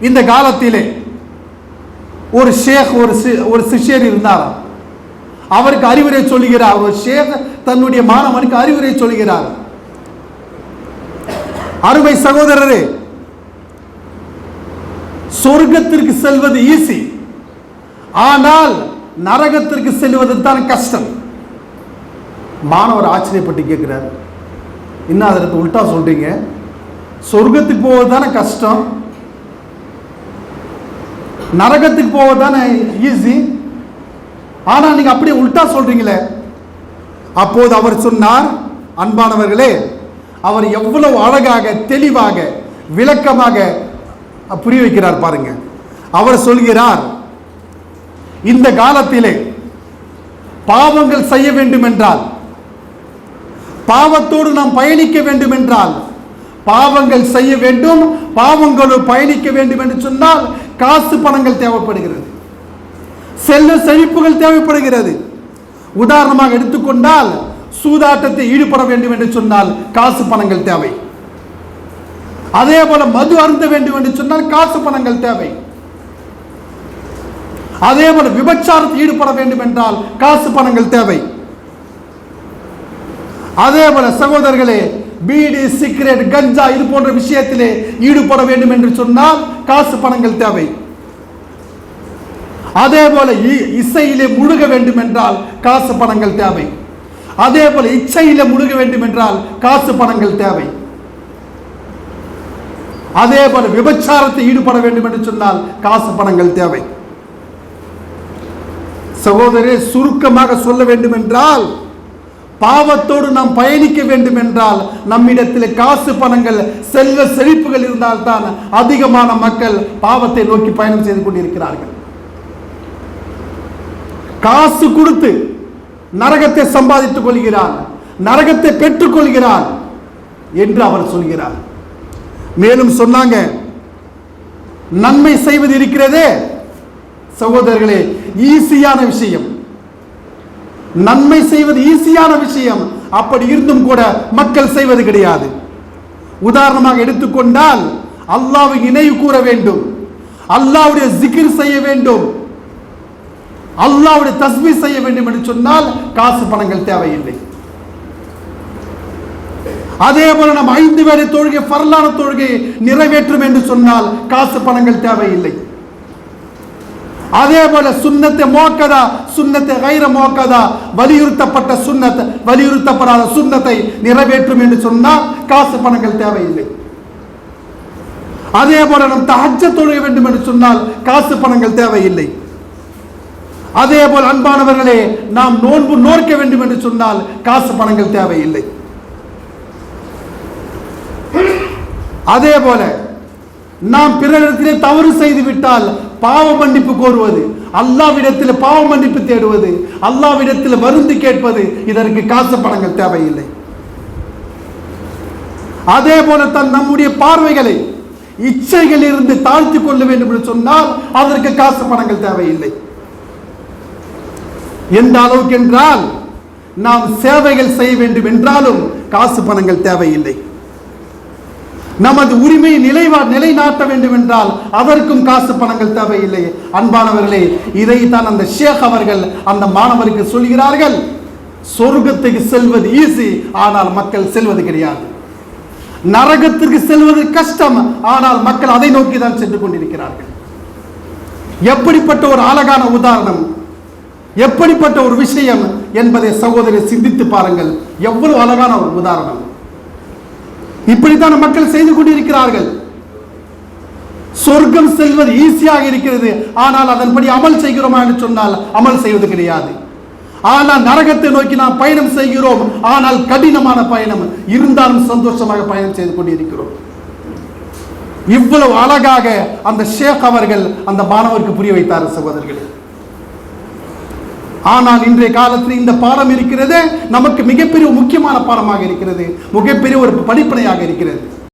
இந்த காலத்திலே ஒரு ஷேக் ஒரு சி- ஒரு சிஷ்யர் இருந்தாராம். அவருக்கு அறிவுரை சொல்லுகிறார். ஒரு ஷேக் தன்னுடைய மாணவனுக்கு அறிவுரை சொல்லுகிறார். அருமை சகோதரரே சொர்க்கத்திற்கு செல்வது ஈஸி ஆனால் நரகத்திற்கு செல்வது தான் கஷ்டம். மாணவர் ஆச்சரியப்பட்டு கேட்கிறார். என்ன அதற்கு உல்டா சொல்றீங்க? சொர்க்கத்துக்கு போவது தானே கஷ்டம்? நரகத்துக்கு போவதானே தானே ஈஸி ஆனால் நீங்கள் அப்படியே உல்டா சொல்கிறீங்களே அப்போது அவர் சொன்னார் அன்பானவர்களே அவர் எவ்வளவு அழகாக தெளிவாக விளக்கமாக புரிய வைக்கிறார் பாருங்க. அவர் சொல்கிறார் இந்த காலத்திலே பாவங்கள் செய்ய வேண்டும் என்றால் பாவத்தோடு நாம் பயணிக்க வேண்டும் என்றால் பாவங்கள் செய்ய வேண்டும் பாவங்களோடு பயணிக்க வேண்டும் என்று சொன்னால் காசு பணங்கள் தேவைப்படுகிறது. செல்ல செழிப்புகள் தேவைப்படுகிறது. உதாரணமாக எடுத்துக்கொண்டால் சூதாட்டத்தை ஈடுபட வேண்டும் என்று சொன்னால் காசு பணங்கள் தேவை. அதே போல மது அருந்த வேண்டும் என்று சொன்னால் காசு பணங்கள் தேவை. அதே போல விபச்சாரத்தில் ஈடுபட வேண்டும் என்றால் காசு பணங்கள் தேவை. அதே போல சகோதரர்களே பீடி சிகரெட் கஞ்சா இது போன்ற விஷயத்திலே ஈடுபட வேண்டும் என்று சொன்னால் காசு பணங்கள் தேவை. அதே போல இ- இசையிலே முழுக வேண்டும் என்றால் காசு பணங்கள் தேவை. அதே போல இச்சையில முழுக வேண்டும் என்றால் காசு பணங்கள் தேவை. அதே போல விபச்சாரத்தை ஈடுபட வேண்டும் என்று சொன்னால் காசு பணங்கள் தேவை. சகோதரே சுருக்கமாக சொல்ல வேண்டும் என்றால் பாவத்தோடு நாம் பயணிக்க வேண்டும் என்றால் நம்மிடத்தில் காசு பணங்கள் செல்வ செழிப்புகள் இருந்தால்தான் அதிகமான மக்கள் பாவத்தை நோக்கி பயணம் செய்து கொண்டிருக்கிறார்கள். காசு கொடுத்து நரகத்தை சம்பாதித்துக் கொள்கிறான் நரகத்தை பெற்றுக்கொள்கிறான் என்று அவர் சொல்கிறார். மேலும் சொன்னாங்க நன்மை செய்வது இருக்கிறதே? சகோதரர்களே ஈஸியான விஷயம். நன்மை செய்வது ஈஸியான விஷயம். அப்படி இருந்தும் கூட மக்கள் செய்வது கிடையாது. உதாரணமாக எடுத்துக்கொண்டால் அல்லாவை நினைவு கூற வேண்டும். அல்லாஹ்வுடைய ஜிகிர் செய்ய வேண்டும். அல்லாவுடைய தஸ்மி செய்ய வேண்டும் என்று சொன்னால் காசு பணங்கள் தேவையில்லை. அதே போல நம்ம ஐந்து வேலை தொழுகை பரலான தொழுகை நிறைவேற்றும் என்று சொன்னால் காசு பணங்கள் தேவையில்லை. அதே போல சுண்ணத்தை மோக்கதா சுன்னத்தை கைர மோக்கதா வலியுறுத்தப்பட்ட சுண்ணத்தை வலியுறுத்தப்படாத சுண்ணத்தை நிறைவேற்றும் என்று சொன்னால் காசு பணங்கள் தேவையில்லை. அதே போல நம் தஹஜ்ஜ தொழுக வேண்டும் என்று சொன்னால் காசு பணங்கள் தேவையில்லை. அதே போல் அன்பானவர்களே நாம் நோன்பு நோர்க்க வேண்டும் என்று சொன்னால் காசு பணங்கள் தேவையில்லை. அதே போல நாம் பிறரிடத்திலே தவறு செய்து விட்டால் பாவ மன்னிப்பு கோருவது. அல்லாவிடத்தில் பாவ மன்னிப்பு தேடுவது. அல்லாவிடத்தில் மருந்து கேட்பது. இதற்கு காசு பணங்கள் தேவையில்லை. அதே போல தன் நம்முடைய பார்வைகளை இச்சைகள் இருந்து தாழ்த்தி கொள்ள வேண்டும் என்று சொன்னால் அதற்கு காசு பணங்கள் தேவையில்லை. எந்த அளவுக்கு என்றால் நாம் சேவைகள் செய்ய வேண்டும் என்றாலும் காசு பணங்கள் தேவையில்லை. நமது உரிமையை நிலைவா நிலைநாட்ட வேண்டும் என்றால் அதற்கும் காசு பணங்கள் தேவையில்லை. அன்பானவர்களே இதைத்தான் அந்த ஷேக் அவர்கள் அந்த மாணவருக்கு சொல்கிறார்கள். சொர்க்கத்துக்கு செல்வது ஈஸி ஆனால் மக்கள் செல்வது கிடையாது. நரகத்திற்கு செல்வது கஷ்டம் ஆனால் மக்கள் அதை நோக்கி தான் சென்று கொண்டிருக்கிறார்கள். எப்படிப்பட்ட ஒரு அழகான உதாரணம் எப்படிப்பட்ட ஒரு விஷயம் என்பதை சகோதரி சிந்தித்து பாருங்கள். எவ்வளவு அழகான ஒரு உதாரணம். இப்படித்தான் மக்கள் செய்து கொண்டிருக்கிறார்கள். சொர்க்கம் செல்வது ஈஸியாக இருக்கிறது. ஆனால் அதன்படி அமல் செய்கிறோமா என்று சொன்னால் அமல் செய்வது கிடையாது. ஆனால் நரகத்தை நோக்கி நாம் பயணம் செய்கிறோம். ஆனால் கடினமான பயணம். இருந்தாலும் சந்தோஷமாக பயணம் செய்து கொண்டிருக்கிறோம். இவ்வளவு அழகாக அந்த ஷேக் அவர்கள் அந்த மாணவருக்கு புரிய வைத்தார் சகோதரர்களே. ஆனால் இன்றைய காலத்தில் இந்த பாடம் இருக்கிறது நமக்கு மிகப்பெரிய முக்கியமான பாடமாக இருக்கிறது மிகப்பெரிய ஒரு படிப்பனையாக இருக்கிறது.